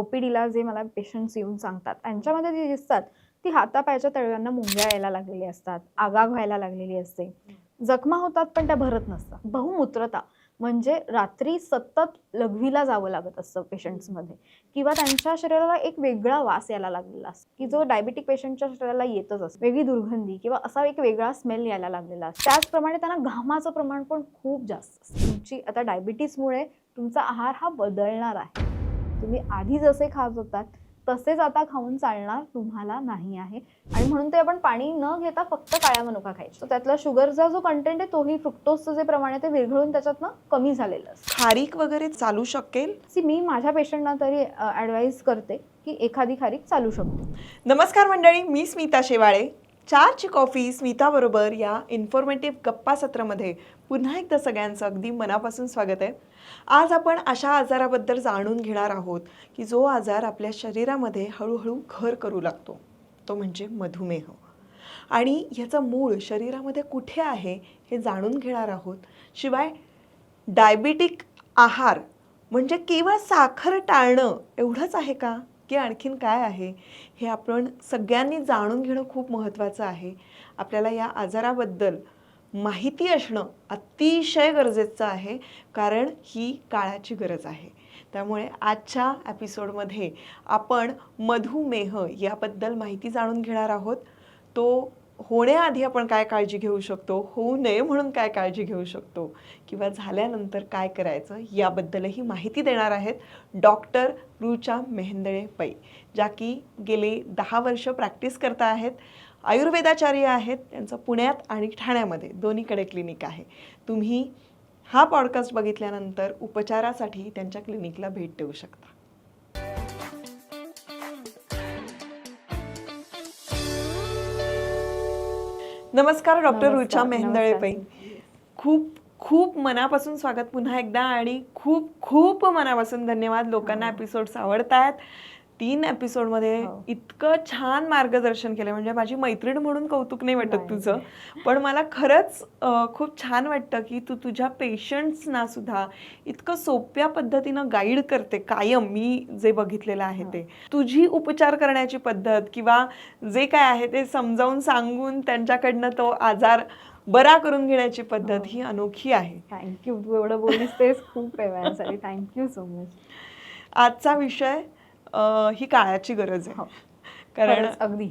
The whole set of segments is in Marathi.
ओ पी डीला जे मला पेशंट्स येऊन सांगतात त्यांच्यामध्ये जे दिसतात ती हातापायाच्या तळव्यांना मुंग्या यायला लागलेली असतात आगाग व्हायला लागलेली असते. जखमा होतात पण त्या भरत नसतात. बहुमूत्रता म्हणजे रात्री सतत लघवीला जावं लागत असतं पेशंट्समध्ये किंवा त्यांच्या शरीराला एक वेगळा वास यायला लागलेला असतो. की जो डायबिटिक पेशंटच्या शरीराला येतच असतो. वेगळी दुर्गंधी किंवा असा एक वेगळा स्मेल यायला लागलेला असतो. त्याचप्रमाणे त्यांना घामाचं प्रमाण पण खूप जास्त असतं. तुमची आता डायबिटीसमुळे तुमचा आहार हा बदलणार आहे. तुम्ही आधी जसे खात होतात तसेच आता खाऊन चालणार तुम्हाला नाही आहे. आणि म्हणून ते आपण पाणी न घेता फक्त काळ्या मनुका खायचं. त्यातला शुगरचा जो कंटेंट आहे तोही फ्रुक्टोजचं जे प्रमाण आहे ते विरघळून त्याच्यातनं कमी झालेलं असतं. खारीक वगैरे चालू शकेल? सी मी माझ्या पेशंटना तरी ॲडवाईज करते की एखादी खारीक चालू शकते. नमस्कार मंडळी मी स्मिता शेवाळे. चारची कॉफी स्मिताबरोबर या इन्फॉर्मेटिव्ह गप्पा सत्रामध्ये पुन्हा एकदा सगळ्यांचं अगदी मनापासून स्वागत आहे. आज आपण अशा आजाराबद्दल जाणून घेणार आहोत की जो आजार आपल्या शरीरामध्ये हळूहळू घर करू लागतो तो म्हणजे मधुमेह. आणि ह्याचं मूळ शरीरामध्ये कुठे आहे हे जाणून घेणार आहोत. शिवाय डायबिटिक आहार म्हणजे केवळ साखर टाळणं एवढंच आहे का? की आणखीन काय आहे? हे आपण सगळ्यांनी जाणून घेणं खूप महत्त्वाचं आहे. आपल्याला या आजाराबद्दल माहिती असणं अतिशय गरजेचं आहे कारण ही काळाची गरज आहे. त्यामुळे आजच्या एपिसोडमध्ये आपण मधुमेह याबद्दल माहिती जाणून घेणार आहोत. तो होण्याआधी आपण काय काळजी घेऊ शकतो होऊ नये म्हणून काय काळजी घेऊ शकतो किंवा झाल्यानंतर काय करायचं याबद्दलही माहिती देणार आहेत डॉक्टर रुचा मेहेंदळे पै ज्या की गेले दहा वर्ष प्रॅक्टिस करता आहेत. आयुर्वेदाचार्य आहेत त्यांचं पुण्यात आणि ठाण्यामध्ये दोन्हीकडे क्लिनिक आहे. तुम्ही हा पॉडकास्ट बघितल्यानंतर उपचारासाठी त्यांच्या क्लिनिकला भेट देऊ शकता. नमस्कार डॉक्टर रुचा नमस्कार, मेहेंदळे नमस्कार. पै खूप खूप मनापासून स्वागत पुन्हा एकदा आणि खूप खूप मनापासून धन्यवाद. लोकांना. एपिसोड्स आवडत आहेत तीन एपिसोडमध्ये हो. इतकं छान मार्गदर्शन केलं. म्हणजे माझी मैत्रीण म्हणून कौतुक नाही वाटत. तुझं. पण मला खरंच खूप छान वाटतं की तू तुझ्या पेशंट्सना सुद्धा इतकं सोप्या पद्धतीनं गाईड करते कायम मी जे बघितलेलं आहे ते. तुझी उपचार करण्याची पद्धत किंवा जे काय आहे ते समजावून सांगून त्यांच्याकडनं तो आजार बरा करून घेण्याची पद्धत हो. ही अनोखी आहे. थँक्यू. तू एवढं बोललीस तेच खूप आहे थँक्यू सो मच. आजचा विषय ही काळाची गरज हो. आहे कारण खरंच, अगदी.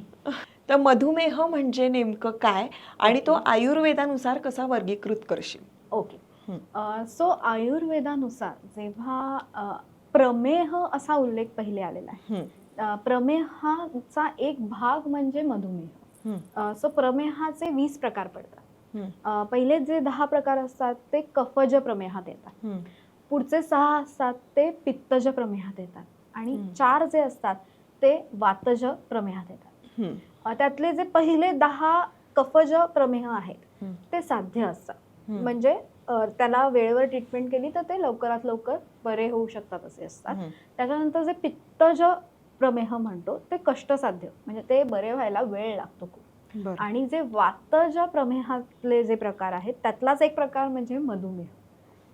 तर मधुमेह म्हणजे नेमकं काय आणि तो आयुर्वेदानुसार कसा वर्गीकृत करशील? ओके. हं. सो आयुर्वेदानुसार जेव्हा प्रमेह असा उल्लेख पहिले आलेला आहे. हं, प्रमेहाचा एक भाग म्हणजे मधुमेह. हं, सो प्रमेहाचे वीस प्रकार पडतात. हं, पहिले जे दहा प्रकार असतात ते कफज प्रमेहात येतात. हं, पुढचे सहा असतात ते पित्तज प्रमेहात येतात. आणि. चार जे असतात ते वातज प्रमेहात येतात हं, अ, त्यातले जे पहिले दहा कफज प्रमेह आहेत ते साध्य असतात. म्हणजे त्याला वेळेवर ट्रीटमेंट केली तर ते लवकरात लवकर बरे होऊ शकतात असे असतात. त्याच्यानंतर जे पित्तज प्रमेह म्हणतो ते कष्टसाध्य. म्हणजे ते बरे व्हायला वेळ लागतो खूप. आणि जे वातज प्रमेहातले जे प्रकार आहेत त्यातलाच एक प्रकार म्हणजे मधुमेह.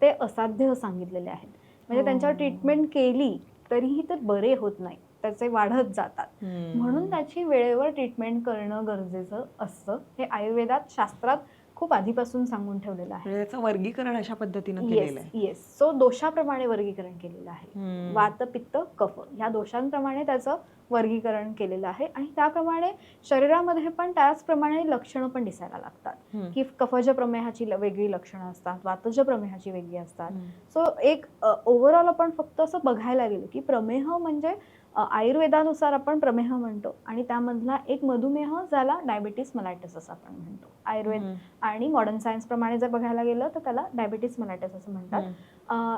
ते असाध्य सांगितलेले आहेत. म्हणजे हो. त्यांच्यावर ट्रीटमेंट केली तरीही ते बरे होत नाही. त्याचे वाढत जातात. म्हणून त्याची वेळेवर ट्रीटमेंट करणं गरजेचं असतं. हे आयुर्वेदात शास्त्रात खूप आधीपासून सांगून ठेवलेलं आहे. म्हणजे त्याचं वर्गीकरण अशा पद्धतीनं केलेलं येस आहे. येस सो दोषाप्रमाणे वर्गीकरण केलेलं आहे. वात पित्त कफ या दोषांप्रमाणे त्याचं वर्गीकरण केलेलं आहे. आणि त्याप्रमाणे शरीरामध्ये पण त्याचप्रमाणे लक्षणं पण दिसायला लागतात. की कफज प्रमेहाची ल- वेगळी लक्षणं असतात वातज प्रमेहाची वेगळी असतात. सो एक ओव्हरऑल आपण फक्त असं बघायला गेलो की प्रमेह म्हणजे आयुर्वेदानुसार आपण प्रमेह म्हणतो आणि त्यामधला एक मधुमेह ज्याला डायबिटीस मलायटिस असं आपण म्हणतो. आयुर्वेद. आणि मॉडर्न सायन्स प्रमाणे जर बघायला गेलं तर त्याला डायबिटीस मलायटिस असं म्हणतात.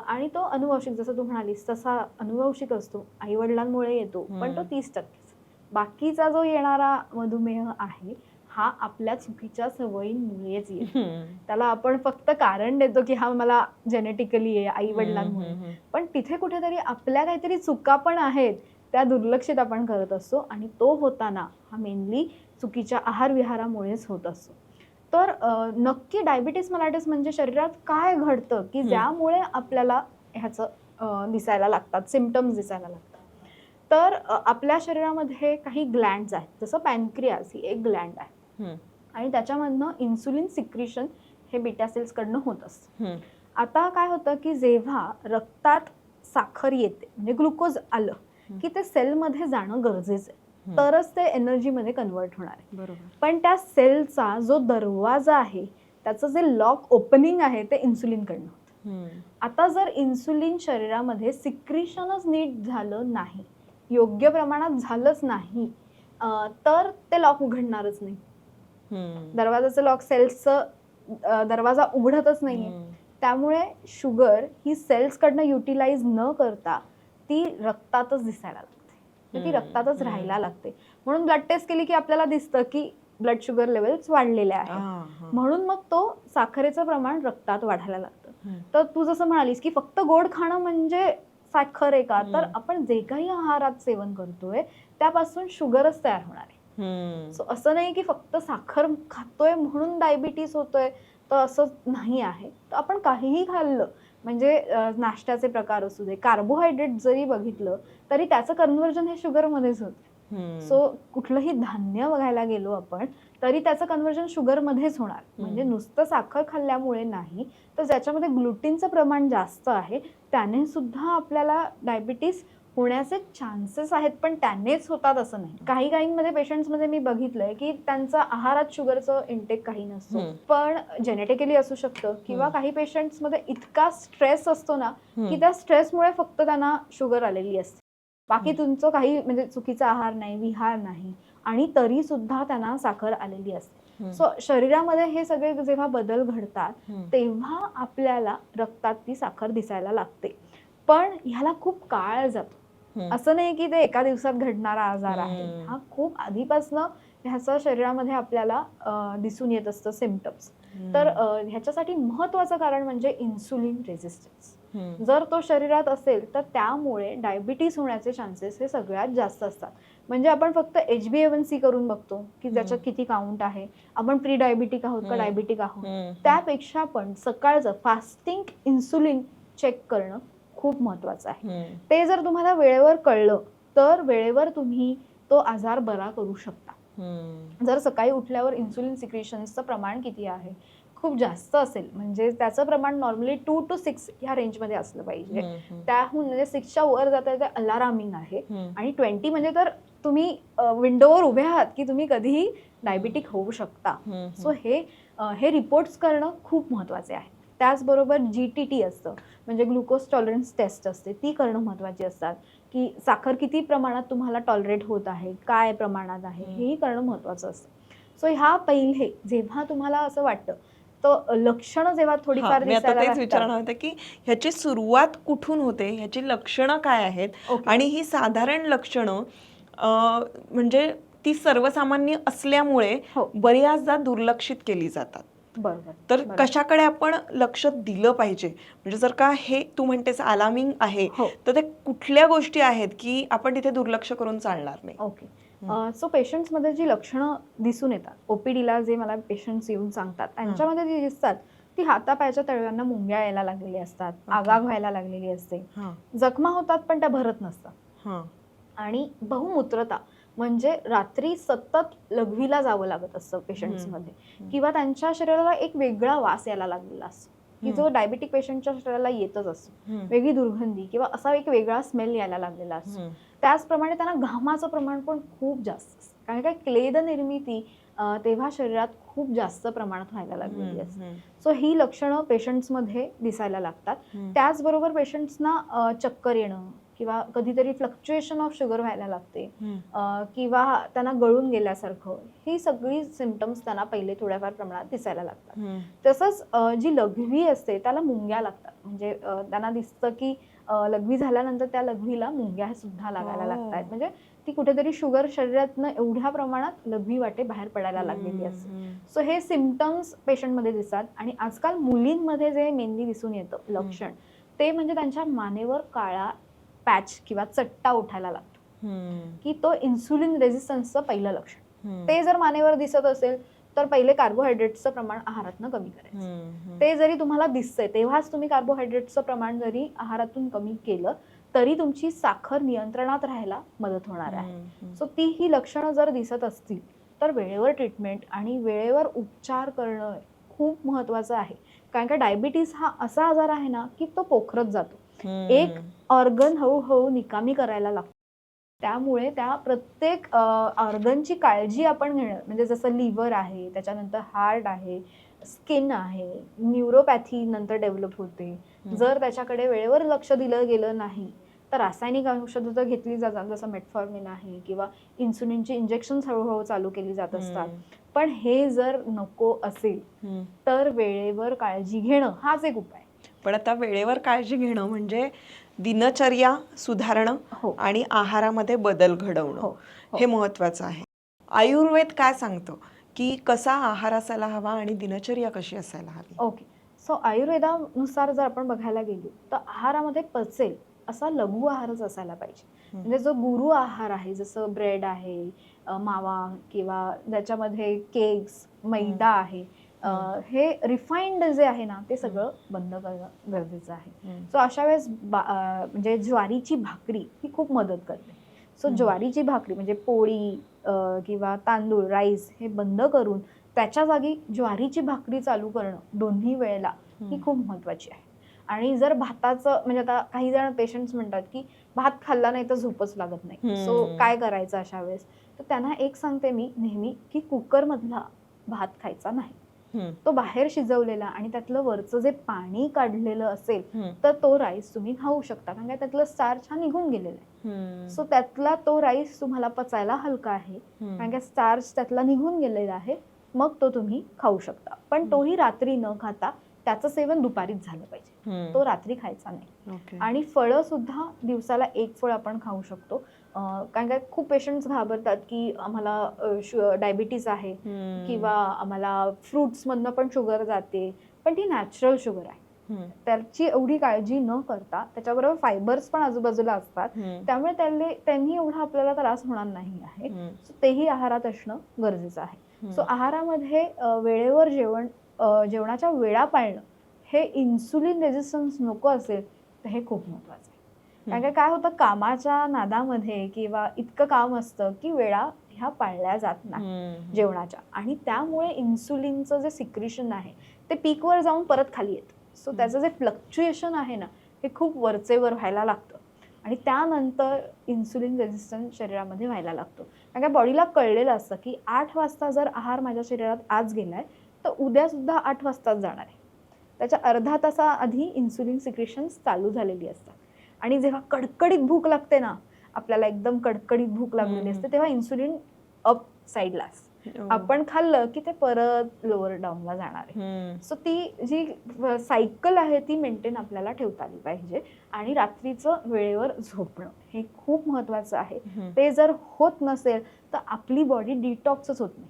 आणि तो अनुवंशिक जसं तू म्हणालीस तसा अनुवंशिक असतो. आई वडिलांमुळे येतो पण तो. तीस टक्केच. बाकीचा जो येणारा मधुमेह आहे हा आपल्या चुकीच्या सवयींमुळेच येतो. त्याला आपण फक्त कारण देतो की हा मला जेनेटिकली आहे आई वडिलांमुळे पण तिथे कुठेतरी आपल्या काहीतरी चुका पण आहेत त्या दुर्लक्षित आपण करत असतो आणि तो होताना हा मेनली चुकीच्या आहार विहारामुळेच होत असतो तर नक्की डायबिटीस मलायटिस म्हणजे शरीरात काय घडतं की. ज्यामुळे आपल्याला ह्याचं दिसायला लागतात सिमटम्स दिसायला लागतात तर आपल्या शरीरामध्ये काही ग्लँड्स आहेत जसं पॅनक्रियास ही एक ग्लँड आहे. आणि त्याच्यामधनं इन्सुलिन सिक्रिशन हे बिटा सेल्सकडनं होत असतं. आता काय होतं की जेव्हा रक्तात साखर येते म्हणजे ग्लुकोज आलं. की ते सेलमध्ये जाणं गरजेचं आहे. तरच ते एनर्जीमध्ये कन्वर्ट होणार आहे बरोबर पण त्या सेलचा जो दरवाजा आहे त्याचं जे लॉक ओपनिंग आहे ते इन्सुलिनकडनं होतं. आता जर इन्सुलिन शरीरामध्ये सिक्रिशनच नीट झालं नाही योग्य प्रमाणात झालंच नाही तर ते लॉक उघडणारच नाही. दरवाजाचं लॉक सेल्सचं दरवाजा उघडतच नाहीये हम्म. त्यामुळे शुगर ही सेल्सकडनं युटिलाइज न करता ती रक्तातच दिसायला लागते म्हणजे ती रक्तातच. राहायला लागते म्हणून ब्लड टेस्ट केली की आपल्याला दिसतं की ब्लड शुगर लेवल्स वाढलेले आ, आहेत. म्हणून मग तो साखरेचं प्रमाण रक्तात वाढायला लागतं. तर तू जसं म्हणालीस की फक्त गोड खाणं म्हणजे साखर आहे का तर. आपण जे काही आहारात सेवन करतोय त्यापासून शुगरच तयार होणार आहे. सो असं नाही की फक्त साखर खातोय म्हणून डायबिटीस होतोय तर असं नाही आहे तर आपण काहीही खाल्लं म्हणजे नाश्त्याचे प्रकार असू दे कार्बोहायड्रेट जरी बघितलं तरी त्याचं कन्व्हर्जन हे शुगरमध्येच होतं. सो कुठलंही धान्य बघायला गेलो आपण तरी त्याचं कन्व्हर्जन शुगरमध्येच होणार म्हणजे हम्म. नुसतं साखर खाल्ल्यामुळे नाही तर ज्याच्यामध्ये ग्लुटीनचं प्रमाण जास्त आहे त्याने सुद्धा आपल्याला डायबिटीस होण्याचे चान्सेस आहेत पण त्यानेच होतात असं नाही काही काहींमध्ये पेशंट्समध्ये मी बघितलंय की त्यांचा आहारात शुगरचं इंटेक काही नसतो. पण जेनेटिकली असू शकतं किंवा. काही पेशंट्समध्ये इतका स्ट्रेस असतो ना. की त्या स्ट्रेसमुळे फक्त त्यांना शुगर आलेली असते बाकी. तुमचं काही म्हणजे चुकीचा आहार नाही विहार नाही आणि तरी सुद्धा त्यांना साखर आलेली असते. सो शरीरामध्ये हे सगळे जेव्हा बदल घडतात. तेव्हा आपल्याला रक्तात ती साखर दिसायला लागते पण ह्याला खूप काळ जातो. असं नाही की ते एका दिवसात घडणारा आजार आहे. हा खूप आधीपासनं ह्याचं शरीरामध्ये आपल्याला दिसून येत असतं सिमटम्स तर ह्याच्यासाठी महत्वाचं कारण म्हणजे इन्सुलिन रेझिस्टन्स. जर तो शरीरात असेल तर त्यामुळे डायबिटीस होण्याचे चान्सेस हे सगळ्यात जास्त असतात म्हणजे आपण फक्त एच बी एवन सी करून बघतो की ज्याच्यात. किती काउंट आहे आपण प्री डायबिटिक आहोत का. डायबिटिक आहोत. त्यापेक्षा पण सकाळचं फास्टिंग इन्सुलिन चेक करणं खूप महत्वाचं आहे. ते जर तुम्हाला वेळेवर कळलं तर वेळेवर तुम्ही तो आजार बरा करू शकता. जर सकाळी उठल्यावर इन्सुलिन सिक्रेशन्सचं प्रमाण किती आहे खूप जास्त असेल म्हणजे त्याचं प्रमाण नॉर्मली टू टू सिक्स ह्या रेंजमध्ये असलं पाहिजे. त्याहून म्हणजे सिक्सच्या वर जात ते अलारामिंग आहे. आणि ट्वेंटी म्हणजे तर तुम्ही विंडोवर उभे आहात की तुम्ही कधीही डायबिटिक होऊ शकता. सो हे हे रिपोर्ट्स करणं खूप महत्त्वाचे आहे त्याचबरोबर जी टी टी असतं म्हणजे ग्लुकोज टॉलरन्स टेस्ट असते ती करणं महत्त्वाची असतात. की साखर किती प्रमाणात तुम्हाला टॉलरेट होत आहे काय प्रमाणात आहे. हेही करणं महत्त्वाचं असतं. सो ह्या पहिले जेव्हा तुम्हाला असं वाटतं तर लक्षणं जेव्हा थोडीफार मी आता दिसायला तेच विचारणार होते की ह्याची सुरुवात कुठून होते ह्याची लक्षणं काय आहेत. आणि ही साधारण लक्षणं म्हणजे ती सर्वसामान्य असल्यामुळे हो. बऱ्याचदा दुर्लक्षित केली जातात. बरोबर तर. कशाकडे आपण लक्ष दिलं पाहिजे? म्हणजे जर का हे तू म्हणतेस अलार्मिंग आहे हो. तर ते कुठल्या गोष्टी आहेत की आपण तिथे दुर्लक्ष करून चालणार नाही? ओके. सो पेशंट्समध्ये जी लक्षणं दिसून येतात ओपीडीला जे मला पेशंट्स येऊन सांगतात त्यांच्यामध्ये जी दिसतात ती हातापायाच्या तळव्यांना मुंग्या यायला लागलेली असतात आगाग व्हायला लागलेली असते. जखमा होतात पण त्या भरत नसतात. आणि बहुमूत्रता म्हणजे रात्री सतत लघवीला जावं लागत असतं पेशंट्समध्ये. किंवा त्यांच्या शरीराला एक वेगळा वास यायला लागलेला असतो की जो. डायबिटिक पेशंटच्या शरीराला येतच असतो. वेगळी दुर्गंधी किंवा असा एक वेगळा स्मेल यायला लागलेला असतो. त्याचप्रमाणे त्यांना घामाचं प्रमाण पण खूप जास्त असतं कारण काय क्लेद निर्मिती तेव्हा शरीरात खूप जास्त प्रमाणात व्हायला लागलेली असते. सो ही लक्षणं पेशंट्समध्ये दिसायला लागतात. त्याचबरोबर पेशंट्सना चक्कर येणं किंवा कधीतरी फ्लक्च्युएशन ऑफ शुगर व्हायला लागते. किंवा त्यांना गळून गेल्यासारखं. ही सगळी सिमटम्स त्यांना पहिले थोड्याफार प्रमाणात दिसायला लागतात. तसंच जी लघवी असते त्याला मुंग्या लागतात. म्हणजे त्यांना दिसतं की लघवी झाल्यानंतर त्या लघवीला मुंग्या सुद्धा लागायला हो. लागतात. म्हणजे ती कुठेतरी शुगर शरीरातनं एवढ्या प्रमाणात लघवी वाटे बाहेर पडायला लागलेली असते. सो हे सिमटम्स पेशंटमध्ये दिसतात. आणि आजकाल मुलींमध्ये जे मेनली दिसून येतं लक्षण ते म्हणजे त्यांच्या मानेवर काळा पॅच किंवा चट्टा उठायला लागतो. की तो इन्सुलिन रेझिस्टन्सचं पहिलं लक्षण. ते जर मानेवर दिसत असेल तर पहिले कार्बोहायड्रेट्सचं प्रमाण आहारातनं कमी करायचं. ते जरी तुम्हाला दिसतंय तेव्हाच तुम्ही कार्बोहायड्रेटचं प्रमाण जरी आहारातून कमी केलं तरी तुमची साखर नियंत्रणात राहायला मदत होणार आहे. सो ती ही लक्षणं जर दिसत असतील तर वेळेवर ट्रीटमेंट आणि वेळेवर उपचार करणं खूप महत्त्वाचं आहे कारण का डायबिटीस हा असा आजार आहे ना की तो पोखरत जातो. एक ऑर्गन हळूहळू निकामी करायला लागतो. त्यामुळे त्या प्रत्येक ऑर्गनची काळजी आपण घेणं म्हणजे जसं लिव्हर आहे त्याच्यानंतर हार्ट आहे स्किन आहे न्यूरोपॅथी नंतर डेव्हलप होते. जर त्याच्याकडे वेळेवर लक्ष दिलं गेलं नाही तर रासायनिक औषधं जर घेतली जातात जसं मेटफॉर्मिन आहे किंवा इन्सुलिनची इंजेक्शन्स हळूहळू चालू केली जात असतात. पण हे जर नको असेल. तर वेळेवर काळजी घेणं हाच एक उपाय. पण आता वेळेवर काळजी घेणं म्हणजे दिनचर्या सुधारणं हो. आणि आहारामध्ये बदल घडवणं हो हो. हे महत्वाचं आहे. आयुर्वेद काय सांगतं? की कसा आहार असायला हवा आणि दिनचर्या कशी असायला हवी? ओके. सो आयुर्वेदानुसार जर आपण बघायला गेलो तर आहारामध्ये पचेल असा लघु आहारच असायला पाहिजे. म्हणजे जो गुरु आहार आहे जसं ब्रेड आहे मावा किंवा ज्याच्यामध्ये केक्स मैदा आहे हे रिफाईंड जे आहे ना ते सगळं बंद करणं गरजेचं आहे. सो अशा वेळेस म्हणजे ज्वारीची भाकरी ही खूप मदत करते. सो. ज्वारीची भाकरी म्हणजे पोळी किंवा तांदूळ राईस हे बंद करून त्याच्या जागी ज्वारीची भाकरी चालू करणं दोन्ही वेळेला ही खूप महत्त्वाची आहे. आणि जर भाताचं म्हणजे आता काही जण पेशंट्स म्हणतात की भात खाल्ला नाही तर झोपच लागत नाही. सो. काय करायचं अशा वेळेस? तर त्यांना एक सांगते मी नेहमी की कुकरमधला भात खायचा नाही. तो बाहेर शिजवलेला आणि त्यातलं वरचं जे पाणी काढलेलं असेल. तर तो राईस तुम्ही खाऊ शकता कारण का त्यातलं स्टार्च हा निघून गेलेला आहे. सो त्यातला तो राईस तुम्हाला पचायला हलका आहे. कारण का स्टार्च त्यातला निघून गेलेला आहे मग तो तुम्ही खाऊ शकता पण. तोही रात्री न खाता त्याचं सेवन दुपारीच झालं पाहिजे. तो रात्री खायचा नाही. आणि फळं सुद्धा दिवसाला एक फळ आपण खाऊ शकतो कारण काय खूप पेशंट्स घाबरतात की आम्हाला डायबिटीस आहे. किंवा आम्हाला फ्रुट्समधनं पण शुगर जाते पण ती नॅचरल शुगर आहे. त्याची एवढी काळजी न करता त्याच्याबरोबर फायबर्स पण आजूबाजूला असतात. त्यामुळे त्याले त्यांनी एवढा आपल्याला त्रास होणार नाही आहे तेही आहारात असणं गरजेचं आहे. सो आहारामध्ये वेळेवर जेवण जेवणाच्या वेळा पाळणं हे इन्सुलिन रेजिस्टन्स नको असेल तर हे खूप महत्वाचं कारण का काय होतं कामाच्या नादामध्ये किंवा इतकं काम असतं की वेळा ह्या पाळल्या जात नाही. जेवणाच्या. आणि त्यामुळे इन्सुलिनचं जे सिक्रिशन आहे ते पीकवर जाऊन परत खाली येतं. सो. त्याचं जे फ्लक्च्युएशन आहे ना हे खूप वरचेवर व्हायला लागतं. आणि त्यानंतर इन्सुलिन रेझिस्टन्स शरीरामध्ये व्हायला लागतो. कारण का बॉडीला कळलेलं असतं की आठ वाजता जर आहार माझ्या शरीरात आज गेलाय तर उद्या सुद्धा आठ वाजताच जाणार आहे. त्याच्या अर्धा तासाआधी इन्सुलिन सिक्रेशन्स चालू झालेली असतात. आणि जेव्हा कडकडीत भूक लागते ना आपल्याला एकदम कडकडीत भूक लागलेली. असते तेव्हा इन्सुलिन अप साईडला. आपण खाल्लं की ते परत लोअर डाऊनला जाणार आहे. सो ती जी सायकल आहे ती मेंटेन आपल्याला ठेवता आली पाहिजे आणि रात्रीचं वेळेवर झोपणं हे खूप महत्वाचं आहे. ते जर होत नसेल तर आपली बॉडी डिटॉक्सच होत नाही.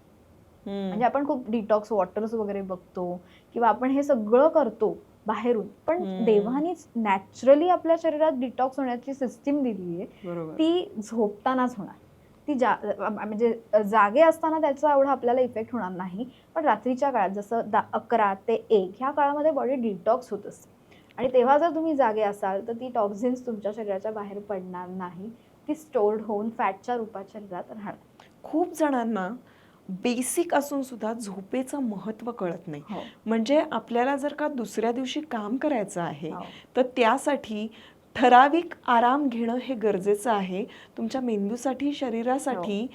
म्हणजे आपण खूप डिटॉक्स वॉटर्स वगैरे बघतो किंवा आपण हे सगळं करतो बाहेरून. पण. देवानीच नॅचरली आपल्या शरीरात डिटॉक्स होण्याची सिस्टीम दिली आहे. ती झोपतानाच होणार. ती जा म्हणजे जागे असताना त्याचा एवढा आपल्याला इफेक्ट होणार नाही. पण रात्रीच्या काळात जसं दा अकरा ते एक ह्या काळामध्ये बॉडी डिटॉक्स होत असते. आणि तेव्हा जर तुम्ही जागे असाल तर ती टॉक्झिन्स तुमच्या शरीराच्या बाहेर पडणार नाही. ती स्टोर्ड होऊन फॅटच्या रूपात शरीरात राहणार. खूप जणांना बेसिक असून सुद्धा झोपेचं महत्त्व कळत नाही हो म्हणजे आपल्याला जर का दुसऱ्या दिवशी काम करायचं आहे हो. तर त्यासाठी ठराविक आराम घेणं हे गरजेचं आहे तुमच्या मेंदूसाठी शरीरासाठी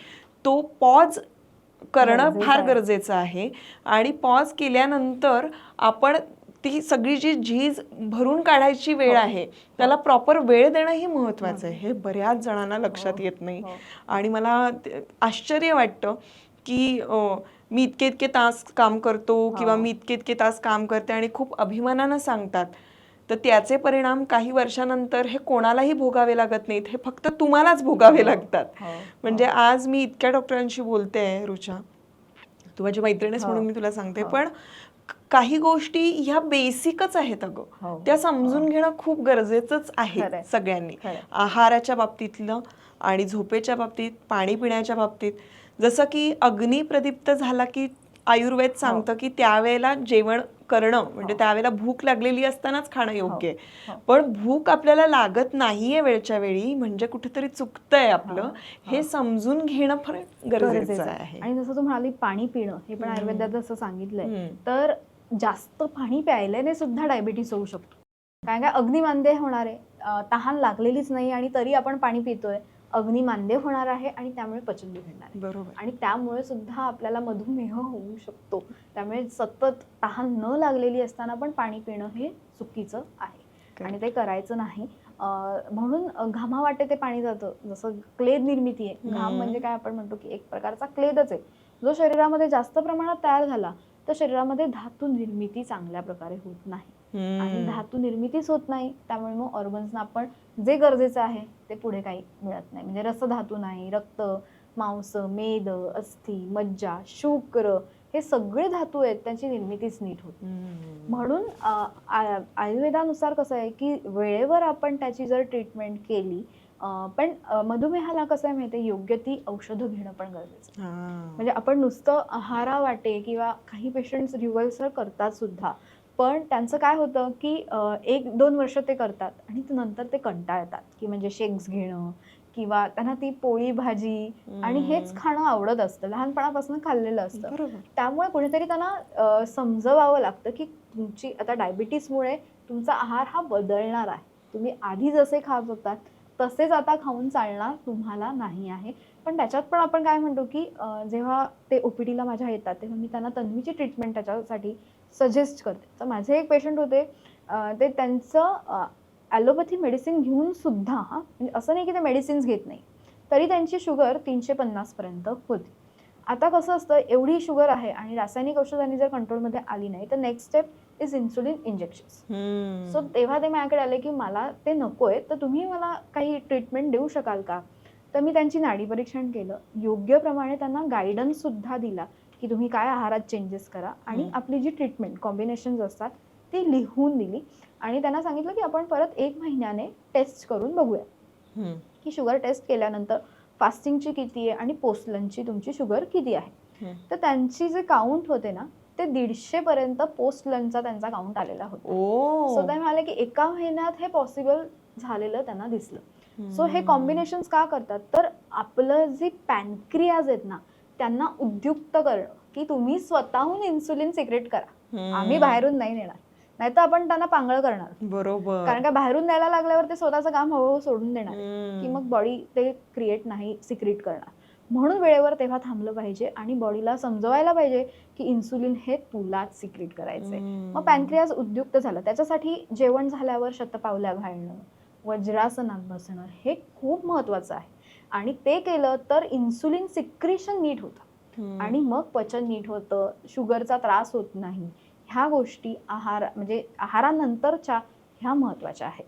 तो पॉज करणं गरजेचं फार आहे. गरजेचं आहे आणि पॉज केल्यानंतर आपण ती सगळी जी झीज भरून काढायची वेळ हो. आहे त्याला प्रॉपर वेळ देणं ही महत्वाचं आहे हे बऱ्याच जणांना लक्षात हो. येत नाही हो. आणि मला ते- आश्चर्य वाटतं की मी इतके इतके तास काम करतो किंवा हो. मी इतके इतके तास काम करते आणि खूप अभिमानानं सांगतात तर त्याचे परिणाम काही वर्षानंतर हे कोणालाही भोगावे लागत नाहीत हे फक्त तुम्हालाच भोगावे लागतात हो. म्हणजे आज मी इतक्या डॉक्टरांशी बोलते रुचा तू माझी मैत्रिणीच हो. म्हणून मी तुला सांगते हो. पण काही गोष्टी ह्या बेसिकच आहेत अगं हो. त्या समजून घेणं खूप गरजेचंच आहे. सगळ्यांनी. आहाराच्या बाबतीतलं आणि झोपेच्या बाबतीत पाणी पिण्याच्या बाबतीत जसं की अग्नी प्रदीप्त झाला की आयुर्वेद सांगतं की त्यावेळेला जेवण करणं म्हणजे हो. त्यावेळेला भूक लागलेली असतानाच खाणं योग्य आहे हो. पण भूक आपल्याला लागत नाहीये वेळच्या वेळी म्हणजे कुठेतरी चुकतंय आपलं हो. हे समजून घेणं फार गरजेचं आहे आणि जसं तू म्हणाली पाणी पिणं हे पण. आयुर्वेदात जसं सांगितलंय. तर जास्त पाणी प्यायल्याने सुद्धा डायबिटीस होऊ शकतो कारण काय अग्निमांदे होणार आहे तहान लागलेलीच नाही आणि तरी आपण पाणी पितोय अग्निमांदे होणार आहे आणि त्यामुळे पचन बिघडणार आहे. बरोबर. आणि त्यामुळे सुद्धा आपल्याला मधुमेह होऊ शकतो. त्यामुळे सतत तहान न लागलेली असताना पण पाणी पिणं हे चुकीचं आहे. आणि ते करायचं नाही. म्हणून अं, घामावाटे ते पाणी जातं. जसं क्लेद निर्मिती आहे. घाम. म्हणजे काय आपण म्हणतो की एक प्रकारचा क्लेदच आहे. जो शरीरामध्ये जास्त प्रमाणात तयार झाला तर शरीरामध्ये धातू निर्मिती चांगल्या प्रकारे होत नाही. आणि. धातू निर्मितीच होत नाही त्यामुळे मग ऑर्गन्सना आपण जे गरजेचं आहे ते पुढे काही मिळत नाही म्हणजे रसधातू नाही रक्त मांस मेद अस्थि मज्जा शुक्र हे सगळे धातू आहेत त्यांची निर्मितीच नीट होत. म्हणून आयुर्वेदानुसार कसं आहे की वेळेवर आपण त्याची जर ट्रीटमेंट केली पण मधुमेहाला कसं आहे माहिती योग्य ती औषधं घेणं पण गरजेचं. म्हणजे आपण नुसतं आहारा वाटे किंवा काही पेशंट्स रिव्हर्सल करतात सुद्धा पण त्यांचं काय होतं की एक दोन वर्ष ते करतात आणि नंतर ते कंटाळतात की म्हणजे शेक्स घेणं किंवा त्यांना ती पोळी भाजी आणि हेच. खाणं आवडत असतं. लहानपणापासून खाल्लेलं असतं. त्यामुळे कुठेतरी त्यांना समजवावं लागतं की तुमची आता डायबिटीसमुळे तुमचा आहार हा बदलणार आहे. तुम्ही आधी जसे खात होतात तसेच आता खाऊन चालणार तुम्हाला नाही आहे. पण त्याच्यात पण आपण काय म्हणतो की जेव्हा ते ओपीडीला माझ्या येतात तेव्हा मी त्यांना तन्वीची ट्रीटमेंट त्याच्यासाठी सजेस्ट करते. तर माझे एक पेशंट होते ते त्यांचं ॲलोपॅथी मेडिसिन घेऊन सुद्धा म्हणजे असं नाही की ते मेडिसिन्स घेत नाही तरी त्यांची शुगर तीनशे पन्नासपर्यंत होती. आता कसं असतं एवढी शुगर आहे आणि रासायनिक औषधांनी जर कंट्रोलमध्ये आली नाही तर next step is insulin injections hmm. So तेव्हा ते माझ्याकडे आले की मला ते नको आहे तर तुम्ही मला काही ट्रीटमेंट देऊ शकाल का? तर मी त्यांची नाडी परीक्षण केलं. योग्य प्रमाणे त्यांना गायडन्स सुद्धा दिला. की तुम्ही काय आहारात चेंजेस करा आणि. आपली जी ट्रीटमेंट कॉम्बिनेशन्स असतात ती लिहून दिली आणि त्यांना सांगितलं की आपण परत एक महिन्याने टेस्ट करून बघूया. की शुगर टेस्ट केल्यानंतर फास्टिंगची किती आहे आणि पोस्ट लंचची तुमची शुगर किती आहे. तर त्यांची जे काउंट होते ना ते दीडशे पर्यंत पोस्ट लंचचा त्यांचा काउंट आलेला होता सो ते म्हणाले की एका महिन्यात हे पॉसिबल झालेलं त्यांना दिसलं सो हे. कॉम्बिनेशन का करतात तर आपलं जे पॅनक्रियाज आहेत ना त्यांना उद्युक्त करणं की तुम्ही स्वतःहून इन्सुलिन सिक्रेट करा. आम्ही बाहेरून नाही नेणार. नाही तर आपण त्यांना पांगळ करणार. बरोबर. कारण का बाहेरून द्यायला लागल्यावर ते स्वतःचं काम हळूहळू सोडून देणार. की मग बॉडी ते क्रिएट नाही सिक्रेट करणार. म्हणून वेळेवर तेव्हा थांबलं पाहिजे आणि बॉडीला समजवायला पाहिजे की इन्सुलिन हे तुलाच सिक्रेट करायचंय. मग पॅनक्रियाज उद्युक्त झालं. त्याच्यासाठी जेवण झाल्यावर शतपावल्या घालणं वज्रासनात बसणं हे खूप महत्वाचं आहे. आणि ते केलं तर इन्सुलिन सिक्रेशन नीट होतं. आणि मग पचन नीट होतं शुगरचा त्रास होत नाही ह्या गोष्टी आहार म्हणजे आहारानंतरच्या ह्या महत्त्वाच्या आहेत.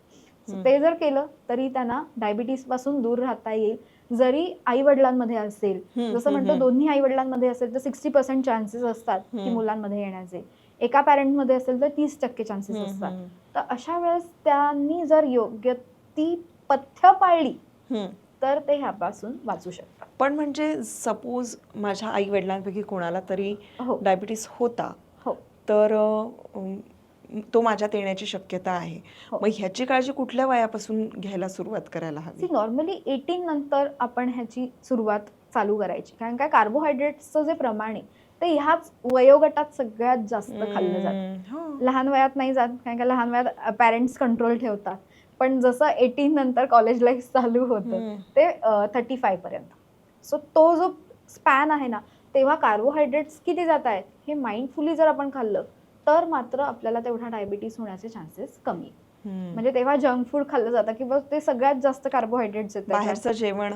ते जर केलं तरी त्यांना डायबिटीसपासून दूर राहता येईल जरी आई वडिलांमध्ये असेल जसं म्हणतो. दोन्ही आई वडिलांमध्ये असेल तर सिक्स्टी पर्सेंट चान्सेस असतात की. मुलांमध्ये येण्याचे एका पॅरेंटमध्ये असेल तर तीस टक्के चान्सेस असतात. तर अशा वेळेस त्यांनी जर योग्य ती पथ्य पाळली. तर ते ह्यापासून वाचू शकतात. पण म्हणजे सपोज माझ्या आई वडिलांपैकी कोणाला तरी हो. डायबिटीस होता हो. तर अं, तो माझ्यात येण्याची शक्यता आहे. हो. मग ह्याची काळजी कुठल्या वयापासून घ्यायला सुरुवात करायला हवी? नॉर्मली एटीन नंतर आपण ह्याची सुरुवात चालू करायची. कारण काय? कार्बोहायड्रेट्सचं जे प्रमाण आहे ते ह्याच वयोगटात सगळ्यात जास्त खाल्लं जातं. हम्म. हो. लहान वयात नाही जात. कारण का? लहान वयात पॅरेंट्स कंट्रोल ठेवतात. पण जसं एटीन नंतर कॉलेज लाईफ चालू होतं. ते थर्टी फाय पर्यंत सो तो जो स्पॅन आहे ना तेव्हा कार्बोहायड्रेट्स किती जात आहेत हे माइंडफुली जर आपण खाल्लं तर मात्र आपल्याला तेवढा डायबिटीस होण्याचे चान्सेस कमी. म्हणजे तेव्हा जंक फूड खाल्लं जातं किंवा ते सगळ्यात जास्त कार्बोहायड्रेट्स त्याच्यात. बाहेरचं जेवण.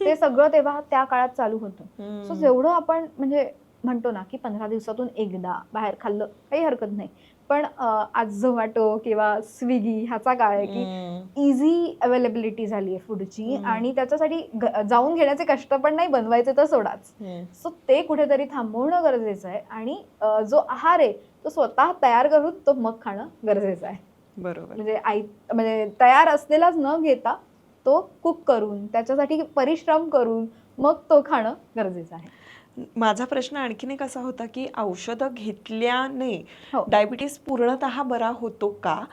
ते सगळं तेव्हा त्या काळात चालू होतं. सो जेवढं आपण म्हणजे म्हणतो ना की पंधरा दिवसातून एकदा बाहेर खाल्लं काही हरकत नाही पण आज झोमॅटो किंवा स्विगी ह्याचा काळ आहे की. इझी अवेलेबिलिटी झाली आहे फूडची. आणि त्याच्यासाठी जाऊन घेण्याचे कष्ट पण नाही बनवायचे तर सोडाच. सो ते कुठेतरी थांबवणं गरजेचं आहे आणि जो आहार आहे तो स्वतः तयार करून तो मग खाणं गरजेचं आहे बरोबर म्हणजे आई म्हणजे तयार असलेलाच न घेता तो कुक करून त्याच्यासाठी परिश्रम करून मग तो खाणं गरजेचं आहे माझा प्रश्न आणखीन एक असा होता की औषधं घेतल्याने हो. डायबिटीस पूर्णतः बरा होतो का?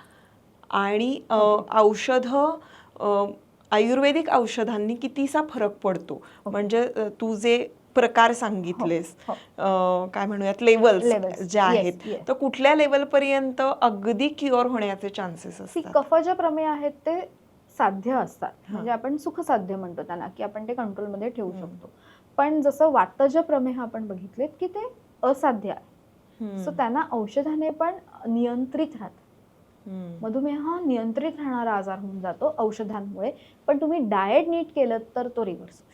आणि अ, औषधं अ, आयुर्वेदिक औषधांनी कितीसा फरक पडतो? म्हणजे अ, तू जे प्रकार सांगितलेस हो. अ, काय म्हणूयात लेवल्स Levels. ज्या Yes, आहेत yes. तर कुठल्या लेवल पर्यंत अगदी क्युअर होण्याचे चान्सेस सी असतात? कफाचे प्रमेय आहेत ते साध्य असतात. म्हणजे आपण सुखसाध्य म्हणतो त्यांना की आपण ते कंट्रोलमध्ये ठेवू शकतो. पण जसं वातज प्रमेह आपण बघितलेत की ते असाध्य आहे. सो त्यांना औषधाने पण नियंत्रित राहत हम्म. मधुमेह हा नियंत्रित राहणारा आजार होऊन जातो औषधांमुळे पण तुम्ही डाएट नीट केलं तर तो रिव्हर्स होऊ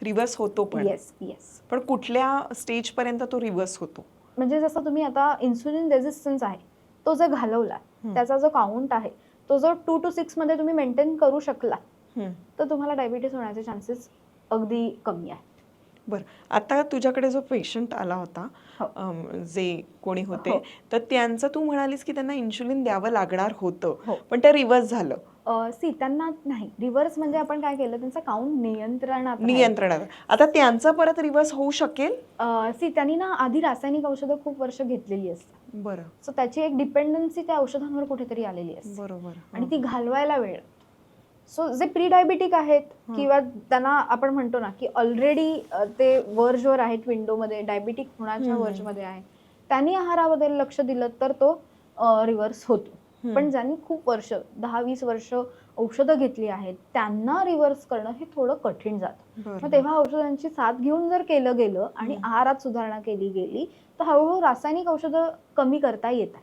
रिव्हर्स होतो पण येस येस पण कुठल्या स्टेज पर्यंत तो रिव्हर्स होतो म्हणजे जसं तुम्ही आता इन्सुलिन रेझिस्टन्स आहे तो जर घालवला. त्याचा जो काउंट आहे तो जर टू टू सिक्समध्ये तुम्ही मेंटेन करू शकला. तर तुम्हाला डायबिटीस होण्याचे चान्सेस अगदी कमी आहे. बरं आता तुझ्याकडे जो पेशंट आला होता हो. अम, जे कोणी होते हो. तर त्यांचं तू म्हणालीस की त्यांना इन्शुलिन द्यावं लागणार होतं हो. पण ते रिव्हर्स झालं. सी त्यांना नाही. रिव्हर्स म्हणजे आपण काय केलं त्यांचा काउंट नियंत्रणात राहिला. नियंत्रणात. आता त्यांचं परत रिव्हर्स होऊ शकेल? अ, सी त्यांनी ना आधी रासायनिक औषधं खूप वर्ष घेतलेली असतात. बरं. सो त्याची एक डिपेंडन्सी त्या औषधांवर कुठेतरी आलेली असते. बरोबर. आणि ती घालवायला वेळ. सो जे प्री डायबिटिक आहेत. किंवा त्यांना आपण म्हणतो ना की ऑलरेडी ते वर्जवर आहेत विंडोमध्ये डायबिटिक होण्याच्या. वर्जमध्ये आहे त्यांनी आहारामध्ये लक्ष दिलं तर तो रिव्हर्स होतो. पण ज्यांनी खूप वर्ष दहा वीस वर्ष औषधं घेतली आहेत त्यांना रिव्हर्स करणं हे थोडं कठीण जातं. मग तेव्हा औषधांची साथ घेऊन जर केलं गेलं आणि. आहारात सुधारणा केली गेली तर हळूहळू रासायनिक औषधं कमी करता येतात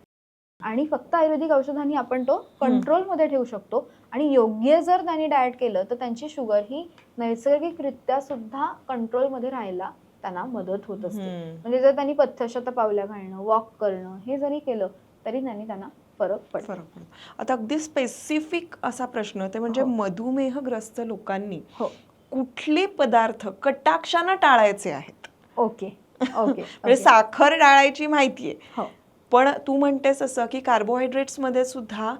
आणि फक्त आयुर्वेदिक औषधांनी आपण तो कंट्रोलमध्ये ठेवू शकतो. आणि योग्य जर त्यांनी डाएट केलं तर त्यांची शुगर ही नैसर्गिकरित्या सुद्धा कंट्रोलमध्ये राहायला त्यांना मदत होत असते. म्हणजे जर त्यांनी पथ्यशत पावल्या घालणं वॉक करणं हे जरी केलं तरी त्यांनी त्यांना फरक पडतो फरक पडतो आता अगदी स्पेसिफिक असा प्रश्न ते म्हणजे हो. मधुमेहग्रस्त लोकांनी हो. कुठले पदार्थ कटाक्षानं टाळायचे आहेत? ओके. ओके. म्हणजे साखर टाळायची माहितीये. हो. पण तू म्हणतेस असं की कार्बोहायड्रेट्समध्ये सुद्धा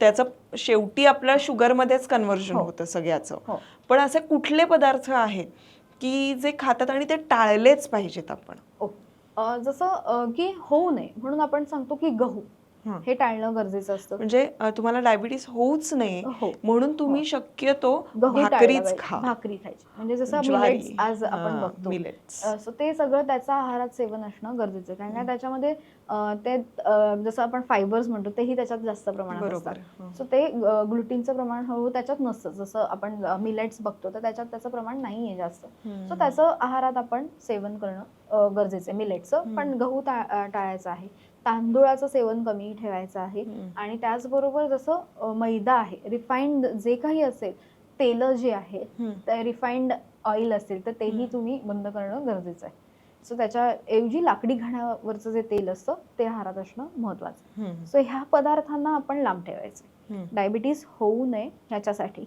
त्याचं शेवटी आपल्या शुगरमध्येच कन्व्हर्जन हो. होतं सगळ्याचं. हो. पण असे कुठले पदार्थ आहेत की जे खातात आणि ते टाळलेच पाहिजेत आपण? जसं की होऊ नये म्हणून आपण सांगतो की गहू. हं. हे टाळणं गरजेचं असतं म्हणजे तुम्हाला डायबिटीस होऊच नये हो म्हणून तुम्ही शक्यतो गहू टाळला भाकरीच. खा भाकरी खायची म्हणजे जसं. मिलेट्स आज आपण हां, बघतो. सो ते सगळं त्याचा आहारात सेवन असणं गरजेचं आहे कारण का त्याच्यामध्ये ते जसं आपण फायबर्स म्हणतो तेही त्याच्यात जास्त प्रमाणात बरोबर असतात हं. सो ते ग्लुटीनचं प्रमाण हळूहळू त्याच्यात नसतं जसं आपण मिलेट्स बघतो तर त्याच्यात त्याचं प्रमाण नाही आहे जास्त. सो त्याचं आहारात आपण सेवन करणं गरजेचं आहे मिलेटचं. पण गहू टाळायचं आहे तांदूळाचं सेवन कमी ठेवायचं आहे. आणि त्याचबरोबर जसं मैदा आहे रिफाईंड जे काही असेल तेलं जे आहे. ते रिफाईंड ऑइल असेल तर तेही तुम्ही बंद करणं गरजेचं आहे सो त्याच्याऐवजी लाकडी घाण्यावरचं जे तेल असतं ते आहारात असणं महत्वाचं. सो ह्या पदार्थांना आपण लांब ठेवायचं हम्म. डायबिटीस होऊ नये ह्याच्यासाठी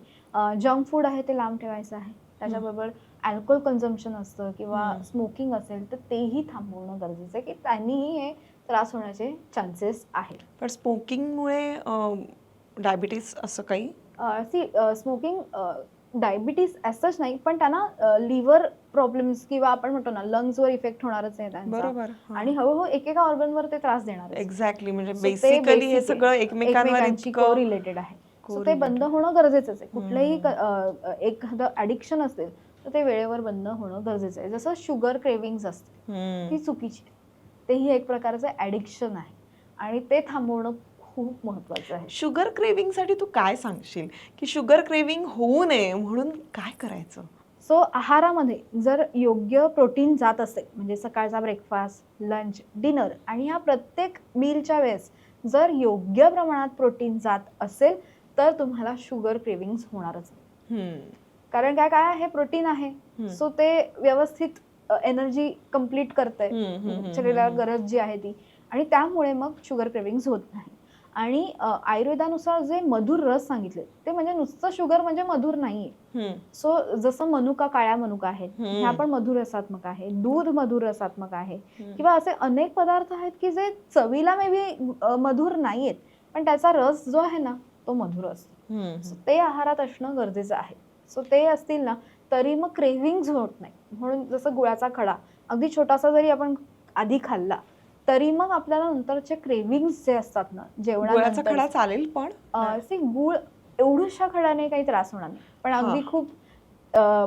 जंक फूड आहे ते लांब ठेवायचं आहे त्याच्याबरोबर अल्कोहोल कन्झम्पशन असतं किंवा. स्मोकिंग असेल तर तेही थांबवणं गरजेचं आहे की त्यांनीही हे त्रास होण्याचे चान्सेस आहेत. पण स्मोकिंगमुळे डायबिटीस असं काही? सी स्मोकिंग डायबिटीस असंच नाही पण त्यांना लिव्हर प्रॉब्लेम्स किंवा आपण म्हणतो ना लंग्सवर इफेक्ट होणारच आहे बरोबर आणि हळूहळू एकेका ऑर्गनवर ते त्रास देणार एक्झॅक्टली म्हणजे बेसिकली हे सगळं एकमेकांवर रिलेटेड आहे. सो ते. बंद होणं गरजेचंच आहे. कुठलंही एखादं ऍडिक्शन असेल तर ते वेळेवर बंद होणं गरजेचं आहे. जसं शुगर क्रेविंग्स असते. ती चुकीची तेही एक प्रकारचं ऍडिक्शन आहे. आणि ते थांबवणं खूप महत्वाचं आहे. शुगर क्रेविंगसाठी तू काय सांगशील? की शुगर क्रेविंग होऊ नये म्हणून काय करायचं? सो आहारामध्ये जर योग्य प्रोटीन जात असेल म्हणजे सकाळचा ब्रेकफास्ट लंच डिनर आणि ह्या प्रत्येक मीलच्या वेळेस जर योग्य प्रमाणात प्रोटीन जात असेल तर तुम्हाला शुगर क्रेविंग्स होणारच. नाही. कारण काय काय आहे? प्रोटीन आहे. सो ते व्यवस्थित एनर्जी कंप्लीट करतंय. हम्म, शरीराला. गरज जी आहे ती. आणि त्यामुळे मग शुगर क्रेविंग्स होत नाही. आणि आयुर्वेदानुसार जे मधुर रस सांगितले ते म्हणजे नुसतं शुगर म्हणजे मधुर नाहीये. सो जसं मनुका काळ्या मनुका आहेत. ह्या पण मधुर रसात्मक आहे. दूध मधुर रसात्मक आहे. किंवा असे अनेक पदार्थ आहेत की जे चवीला मे बी मधुर नाहीयेत पण त्याचा रस जो आहे ना तो मधुर असतो. ते आहारात असणं गरजेचं आहे. सो ते असतील ना तरी मग क्रेव्हिंग्ज होत नाही. म्हणून जसं गुळाचा खडा अगदी छोटासा जरी आपण आधी खाल्ला तरी मग आपल्याला नंतरचे क्रेव्हिंग्स जे असतात ना गुळाचा जेवणानंतर खडा चालेल पण? गुळ एवढ्याशा खडाने काही त्रास होणार नाही. पण अगदी. खूप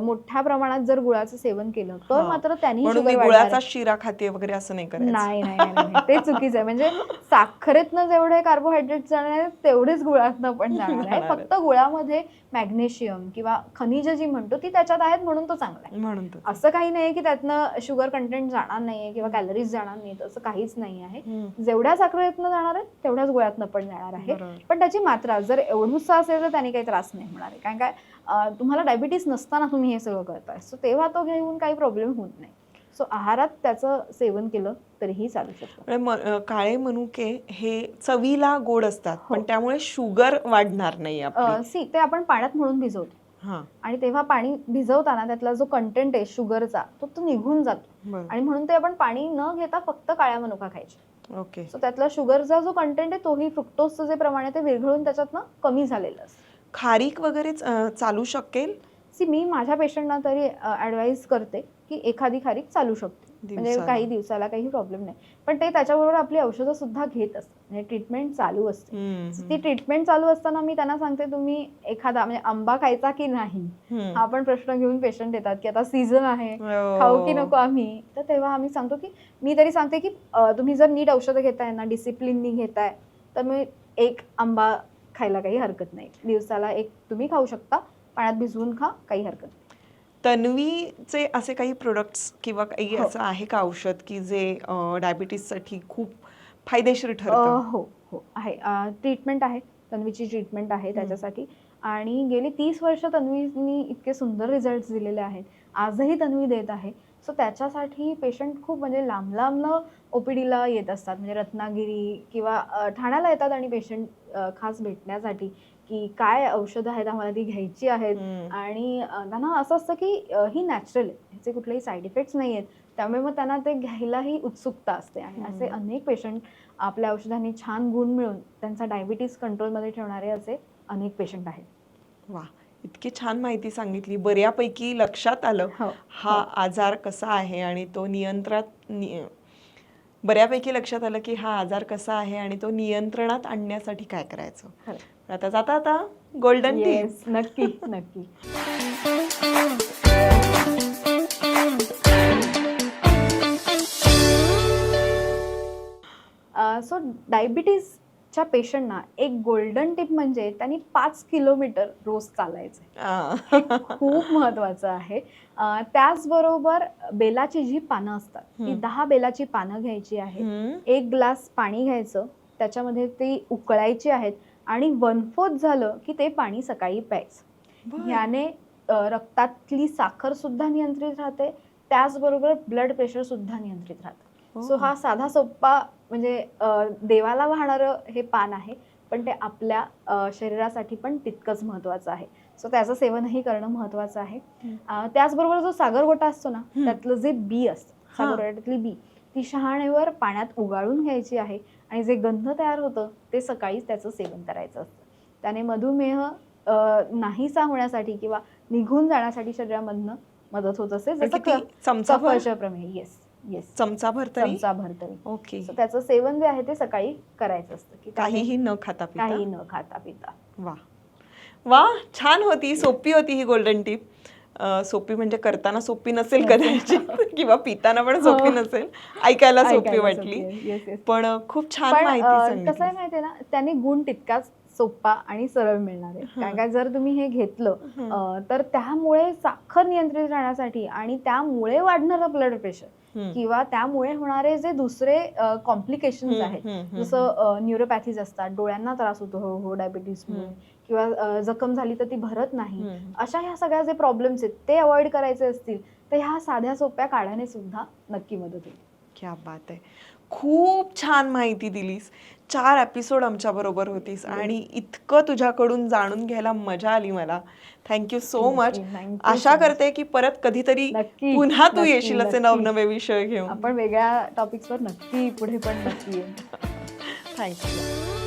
मोठ्या प्रमाणात जर गुळाचं सेवन केलं तर. मात्र त्यांनी गुळाचा. शिरा खाते वगैरे असं नाही करायचं नाही नाही ते चुकीचं आहे म्हणजे साखरेतनं जेवढे कार्बोहायड्रेट जाणार आहेत तेवढेच गुळातनं पण जाणार आहे आहेत. फक्त गुळामध्ये मॅग्नेशियम किंवा खनिज जी म्हणतो ती त्याच्यात आहेत म्हणून तो चांगला आहे म्हणून. असं काही नाही की त्यातनं शुगर कंटेंट जाणार नाहीये किंवा कॅलरीज जाणार नाहीत असं काहीच नाही आहे. जेवढ्या साखरेतनं जाणार आहे तेवढ्याच गुळातनं पण जाणार आहे. पण त्याची मात्रा जर एवढूसा असेल तर त्याने काही त्रास नाही होणार आहे कारण काय तुम्हाला डायबिटीस नसताना तुम्ही हे सगळं करताय. सो तेव्हा तो घेऊन काही प्रॉब्लेम होत नाही. सो आहारात त्याचं सेवन केलं तरीही चालू शकतं. काळे मनुके हे चवीला गोड असतात. हो. पण त्यामुळे शुगर वाढणार नाही सी ते आपण पाण्यात म्हणून भिजवतो. हा. आणि तेव्हा पाणी भिजवताना त्यातला जो कंटेंट आहे शुगरचा तो तो निघून जातो. आणि म्हणून ते आपण पाणी न घेता फक्त काळ्या मनुका खायचे. ओके. सो त्यातला शुगरचा जो कंटेंट आहे तोही फ्रुक्टोजचं जे प्रमाण आहे ते विरघळून त्याच्यातनं कमी झालेलं असतं. खारीक वगैरे चालू शकेल? सी मी माझ्या पेशंटना तरी ॲडवाईज करते की एखादी खारीक चालू शकते. म्हणजे. काही दिवसाला काही प्रॉब्लेम नाही. पण ते त्याच्याबरोबर आपली औषधं सुद्धा घेत असतात. म्हणजे ट्रीटमेंट चालू असते. ती ट्रीटमेंट चालू असताना मी त्यांना सांगते तुम्ही एखादा म्हणजे आंबा खायचा की नाही. हा पण प्रश्न घेऊन पेशंट येतात की आता सीझन आहे. हो. खाऊ की नको आम्ही? तर तेव्हा आम्ही सांगतो की मी तरी सांगते की तुम्ही जर नीट औषधं घेताय ना डिसिप्लिननी घेताय तर मी एक आंबा खायला काही हरकत नाही. दिवसाला एक तुम्ही खाऊ शकता पाण्यात भिजवून खा काही हरकत नाही. तन्वीचे असे काही प्रोडक्ट्स किंवा काही हो. असं आहे का औषध की जे डायबिटीससाठी खूप फायदेशीर ठरतं? हो हो आहे. ट्रीटमेंट आहे. तन्वीची ट्रीटमेंट आहे त्याच्यासाठी. आणि गेली तीस वर्ष तन्वीनी इतके सुंदर रिझल्ट दिलेले आहेत. आजही तन्वी देत आहे. सो त्याच्यासाठी पेशंट खूप म्हणजे लांब लांबनं ओ पी डीला येत असतात. म्हणजे रत्नागिरी किंवा ठाण्याला येतात आणि पेशंट खास भेटण्यासाठी की काय औषधं आहेत आम्हाला ती घ्यायची आहेत. आणि त्यांना असं असतं की ही नॅचरल आहे. ह्याचे कुठलेही साईड इफेक्ट्स नाही आहेत. त्यामुळे मग त्यांना ते घ्यायलाही उत्सुकता असते. आणि असे. अनेक पेशंट आपल्या औषधांनी छान गुण मिळून त्यांचा डायबिटीस कंट्रोलमध्ये ठेवणारे असे अनेक पेशंट आहेत. वा इतकी छान माहिती सांगितली. बऱ्यापैकी लक्षात आलं हो हा आजार कसा आहे आणि तो नियंत्रणात नि- बऱ्यापैकी लक्षात आलं की हा आजार कसा आहे आणि तो नियंत्रणात आणण्यासाठी काय करायचं. खरं. आता जाता आता गोल्डन टी. नक्की नक्की. सो डायबिटीसच्या पेशंटना एक गोल्डन टिप म्हणजे त्यांनी पाच किलोमीटर रोज चालायचं. खूप महत्वाचं आहे त्याचबरोबर बेलाची जी पानं असतात ती. दहा बेलाची पानं घ्यायची आहेत. एक ग्लास पाणी घ्यायचं त्याच्यामध्ये ती उकळायची आहेत आणि वन फोर्थ झालं की ते पाणी सकाळी प्यायचं. ह्याने रक्तातली साखर सुद्धा नियंत्रित राहते त्याचबरोबर ब्लड प्रेशर सुद्धा नियंत्रित राहतं सो हो. हा साधा सोप्पा म्हणजे देवाला वाहणारं हे पान आहे पण ते आपल्या शरीरासाठी पण तितकंच महत्वाचं आहे सो त्याचं सेवनही करणं महत्वाचं आहे त्याचबरोबर जो सागरगोटा असतो ना. त्यातलं जे बी असतं हा. सागरगोट्यातली बी ती शहाण्यावर पाण्यात उगाळून घ्यायची आहे आणि जे गंध तयार होतं ते सकाळीच त्याचं सेवन करायचं असतं त्याने मधुमेह नाहीसा होण्यासाठी किंवा निघून जाण्यासाठी शरीरामधनं मदत होत असते जसं येस येस चमचा भर तरी? चमचा भर तरी. ओके So त्याचं सेवन जे आहे ते सकाळी करायचं असतं की काहीही न खाता पिता. काही न खाता पिता. वा. वा छान होती. सोपी होती ही गोल्डन टिप अं, सोपी म्हणजे करताना सोपी नसेल कदाचित किंवा पिताना पण सोपी हो. नसेल. ऐकायला सोपी ऐकायला वाटली. सोपी आहे. Yes, yes. पण अं, खूप छान पण माहिती अ, कसं आहे सांगितली माहितीये ना त्याने गुण तितकाच सोपा आणि सरळ मिळणार आहे. कारण काय जर तुम्ही हे घेतलं तर त्यामुळे साखर नियंत्रित राहण्यासाठी आणि त्यामुळे वाढणारं ब्लड प्रेशर. किंवा त्यामुळे होणारे जे दुसरे कॉम्प्लिकेशन आहेत जसं न्यूरोपॅथीज असतात डोळ्यांना त्रास होतो हो हो हम्म. किंवा जखम झाली तर ती भरत नाही. अशा ह्या सगळ्या जे प्रॉब्लेम्स आहेत ते अवॉइड करायचे असतील तर ह्या साध्या सोप्या काढ्याने सुद्धा नक्की मदत होईल. क्या बात आहे. खूप छान माहिती दिलीस. चार एपिसोड आमच्या बरोबर होतीस आणि इतकं तुझ्याकडून जाणून घ्यायला मजा आली मला. Thank you so much Asha. करते की परत कधीतरी पुन्हा तू येशील असे. नवनवे विषय घेऊन. आपण वेगळ्या टॉपिक्सवर नक्की पुढे पण नक्की थँक्यू